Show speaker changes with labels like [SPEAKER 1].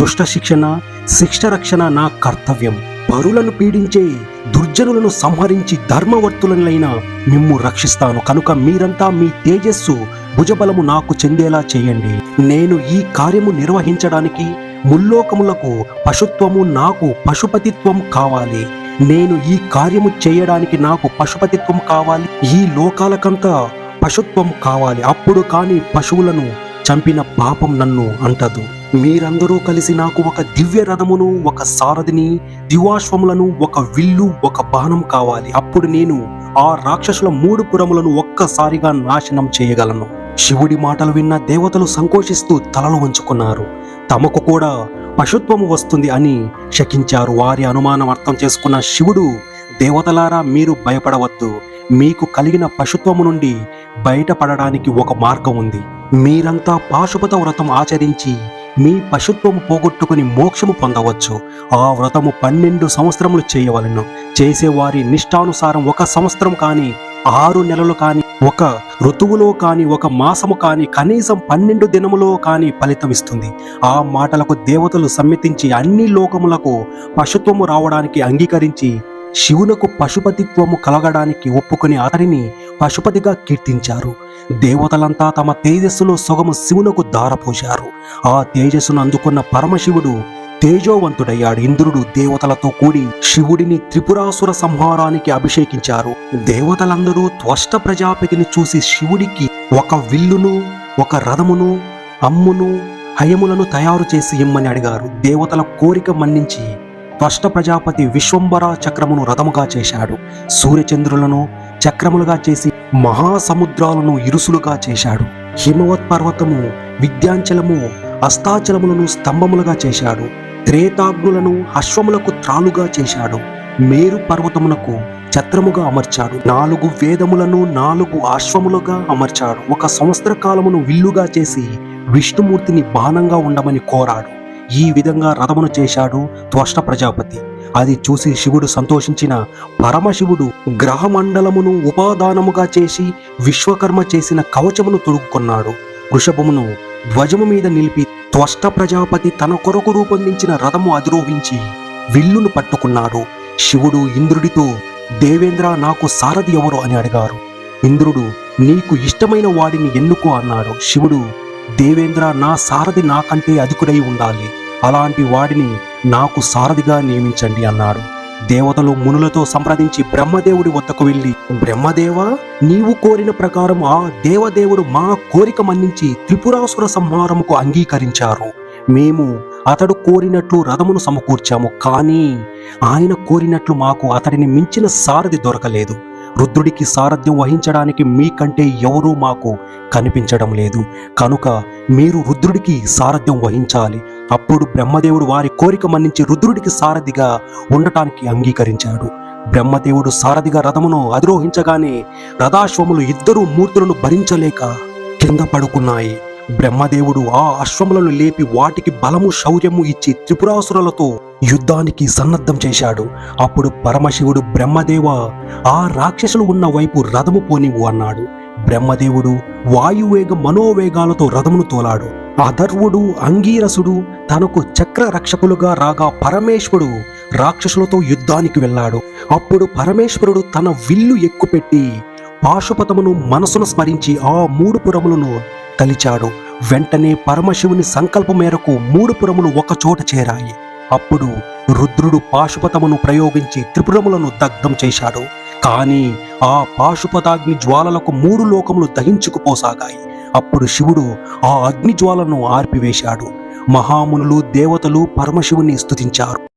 [SPEAKER 1] దుష్ట శిక్షణ శిక్ష రక్షణ నా కర్తవ్యం. పరులను పీడించే దుర్జనులను సంహరించి ధర్మవర్తులైన మిమ్ము రక్షిస్తాను. కనుక మీరంతా మీ తేజస్సు భుజబలము నాకు చెందేలా చేయండి. నేను ఈ కార్యము నిర్వహించడానికి ముల్లోకములకు పశుత్వము నాకు పశుపతిత్వం కావాలి. నేను ఈ కార్యము చేయడానికి నాకు పశుపతిత్వం కావాలి. ఈ లోకాలకంతా పశుత్వం కావాలి. అప్పుడు కాని పశువులను చంపిన పాపం నన్ను అంటదు. మీరందరూ కలిసి నాకు ఒక దివ్య రథమును ఒక సారథిని దివాశ్వములను ఒక విల్లు ఒక బాణం కావాలి. అప్పుడు నేను ఆ రాక్షసుల మూడు పురములను ఒక్కసారిగా నాశనం చేయగలను. శివుడి మాటలు విన్న దేవతలు సంకోచిస్తూ తలలు వంచుకున్నారు. తమకు కూడా పశుత్వము వస్తుంది అని శకించారు. వారి అనుమానం అర్థం చేసుకున్న శివుడు దేవతలారా మీరు భయపడవద్దు. మీకు కలిగిన పశుత్వము నుండి బయటపడడానికి ఒక మార్గం ఉంది. మీరంతా పాశుపత వ్రతం ఆచరించి మీ పశుత్వము పోగొట్టుకుని మోక్షము పొందవచ్చు. ఆ వ్రతము పన్నెండు సంవత్సరములు చేయవలను. చేసేవారి నిష్టానుసారం ఒక సంవత్సరం కానీ ఆరు నెలలు కానీ ఒక ఋతువులో కానీ ఒక మాసము కానీ కనీసం పన్నెండు దినములో కానీ ఫలితం ఇస్తుంది. ఆ మాటలకు దేవతలు సమ్మతించి అన్ని లోకములకు పశుత్వము రావడానికి అంగీకరించి శివునకు పశుపతిత్వము కలగడానికి ఒప్పుకుని అతడిని పశుపతిగా కీర్తించారు. దేవతలంతా తమ తేజస్సులో సొగము శివునకు దారపోశారు ఆ తేజస్సును అందుకున్న పరమశివుడు తేజోవంతుడయ్యాడు. ఇంద్రుడు దేవతలతో కూడి శివుడిని త్రిపురాసుర సంహారానికి అభిషేకించారు. దేవతలందరూ త్వష్ట ప్రజాపతిని చూసి శివుడికి ఒక విల్లును ఒక రథమును అమ్మును హయములను తయారు చేసి ఇమ్మని అడిగారు. దేవతల కోరిక మన్నించి త్వష్ట ప్రజాపతి విశ్వంబర చక్రమును రథముగా చేశాడు. సూర్యచంద్రులను చక్రములుగా చేసి మహాసముద్రాలను ఇరుసులుగా చేశాడు. హిమవత్ పర్వతము విద్యాంచలము అస్తాచలములను స్తంభములుగా చేశాడు. త్రేతాగ్నులను అశ్వములకు త్రాలుగా చేశాడు. మేరు పర్వతమునకు ఛత్రముగా అమర్చాడు. నాలుగు వేదములను నాలుగు అశ్వములుగా అమర్చాడు. ఒక సంవత్సర కాలమును విల్లుగా చేసి విష్ణుమూర్తిని బాణంగా ఉండమని కోరాడు. ఈ విధంగా రథమును చేశాడు త్వష్ట ప్రజాపతి. అది చూసి శివుడు సంతోషించిన పరమశివుడు గ్రహమండలమును ఉపాదానముగా చేసి విశ్వకర్మ చేసిన కవచమును తొడుక్కున్నాడు. వృషభమును ధ్వజము మీద నిలిపి త్వష్ట ప్రజాపతి తన కొరకు రూపొందించిన రథము అధిరోహించి విల్లును పట్టుకున్నాడు. శివుడు ఇంద్రుడితో దేవేంద్ర నాకు సారథి ఎవరు? అని అడిగారు. ఇంద్రుడు నీకు ఇష్టమైన వాడిని ఎన్నుకో అన్నాడు. శివుడు దేవేంద్ర నా సారథి నాకంటే అధికుడై ఉండాలి. అలాంటి వాడిని నాకు సారథిగా నియమించండి అన్నాడు. దేవతలు మునులతో సంప్రదించి బ్రహ్మదేవుడి వద్దకు వెళ్ళి బ్రహ్మదేవా నీవు కోరిన ప్రకారం ఆ దేవదేవుడు మా కోరిక మన్నించి త్రిపురాసుర సంహారముకు అంగీకరించారు. మేము అతడు కోరినట్లు రథమును సమకూర్చాము కానీ ఆయన కోరినట్లు మాకు అతడిని మించిన సారథి దొరకలేదు. రుద్రుడికి సారథ్యం వహించడానికి మీకంటే ఎవరూ మాకు కనిపించడం లేదు. కనుక మీరు రుద్రుడికి సారథ్యం వహించాలి. అప్పుడు బ్రహ్మదేవుడు వారి కోరిక మన్నించి రుద్రుడికి సారథిగా ఉండటానికి అంగీకరించాడు. బ్రహ్మదేవుడు సారథిగా రథమును అధిరోహించగానే రథాశ్వములు ఇద్దరు మూర్తులను భరించలేక కింద పడుకున్నాయి. బ్రహ్మదేవుడు ఆ అశ్వములను లేపి వాటికి బలము శౌర్యము ఇచ్చి త్రిపురాసురులతో యుద్ధానికి సన్నద్ధం చేశాడు. అప్పుడు పరమశివుడు బ్రహ్మదేవ ఆ రాక్షసులు ఉన్న వైపు రథము పోనివు అన్నాడు. బ్రహ్మదేవుడు వాయువేగ మనోవేగాలతో రథమును తోలాడు. అధర్వుడు అంగీరసుడు తనకు చక్ర రక్షకులుగా రాగా పరమేశ్వరుడు రాక్షసులతో యుద్ధానికి వెళ్ళాడు. అప్పుడు పరమేశ్వరుడు తన విల్లు ఎక్కుపెట్టి పాశుపతమును మనసును స్మరించి ఆ మూడు పురములను తలిచాడు. వెంటనే పరమశివుని సంకల్పం మేరకు మూడు పురములు ఒక చోట చేరాయి. అప్పుడు రుద్రుడు పాశుపతమును ప్రయోగించి త్రిపురములను దగ్ధం చేశాడు. కానీ ఆ పాశుపతాగ్ని జ్వాలలకు మూడు లోకములు దహించుకుపోసాగాయి. అప్పుడు శివుడు ఆ అగ్ని జ్వాలను ఆర్పివేశాడు. మహామునులు దేవతలు పరమశివుని స్థుతించారు